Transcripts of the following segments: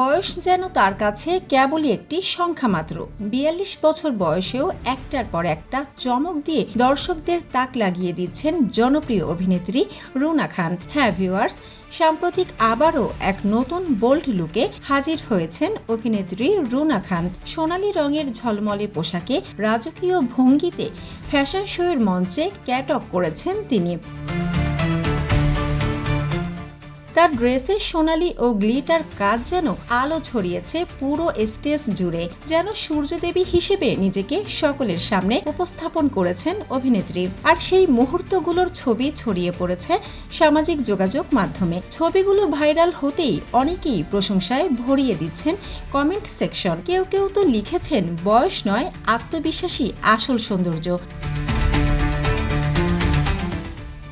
বয়স যেন তার কাছে কেবলই একটি সংখ্যা মাত্র বিয়াল্লিশ বছর বয়সেও একটার পর একটা চমক দিয়ে দর্শকদের তাক লাগিয়ে দিচ্ছেন জনপ্রিয় অভিনেত্রী রুনা খান। হ্যাঁ ভিউয়ার্স সাম্প্রতিক আবারও এক নতুন বোল্ড লুকে হাজির হয়েছেন অভিনেত্রী রুনা খান। সোনালি রঙের ঝলমলে পোশাকে রাজকীয় ভঙ্গিতে ফ্যাশন শোয়ের মঞ্চে ক্যাটক করেছেন তিনি। তার ড্রেসে সোনালি ও গ্লিটার কাজ যেন আলো ছড়িয়েছে পুরো স্টেজ জুড়ে, যেন সূর্যদেবী হিসেবে নিজেকে সকলের সামনে উপস্থাপন করেছেন অভিনেত্রী। আর সেই মুহূর্তগুলোর ছবি ছড়িয়ে পড়েছে সামাজিক যোগাযোগ মাধ্যমে। ছবিগুলো ভাইরাল হতেই অনেকেই প্রশংসায় ভরিয়ে দিচ্ছেন কমেন্ট সেকশন। কেউ কেউ তো লিখেছেন, বয়স নয়, আত্মবিশ্বাসী আসল সৌন্দর্য।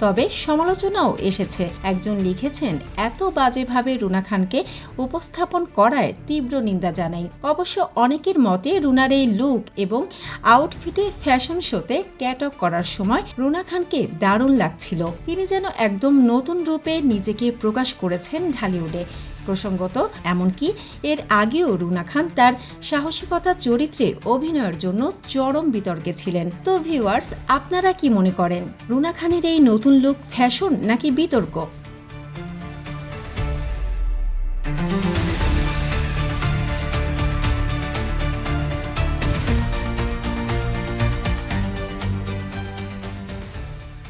তবে সমালোচনাও এসেছে। একজন লিখেছেন, এত বাজেভাবে রুনা খানকে উপস্থাপন করায় তীব্র নিন্দা জানাই। অবশ্য অনেকের মতে রুনার এই লুক এবং আউটফিটে ফ্যাশন শোতে ক্যাটক করার সময় রুনা খানকে দারুণ লাগছিল। তিনি যেন একদম নতুন রূপে নিজেকে প্রকাশ করেছেন ঢালিউডে। প্রসঙ্গত, এমনকি এর আগেও রুনা খান তার সাহসিকতা চরিত্রে অভিনয়ের জন্য চরম বিতর্কে ছিলেন। তো ভিউয়ার্স আপনারা কি মনে করেন? রুনা খানের এই নতুন লুক ফ্যাশন নাকি বিতর্ক?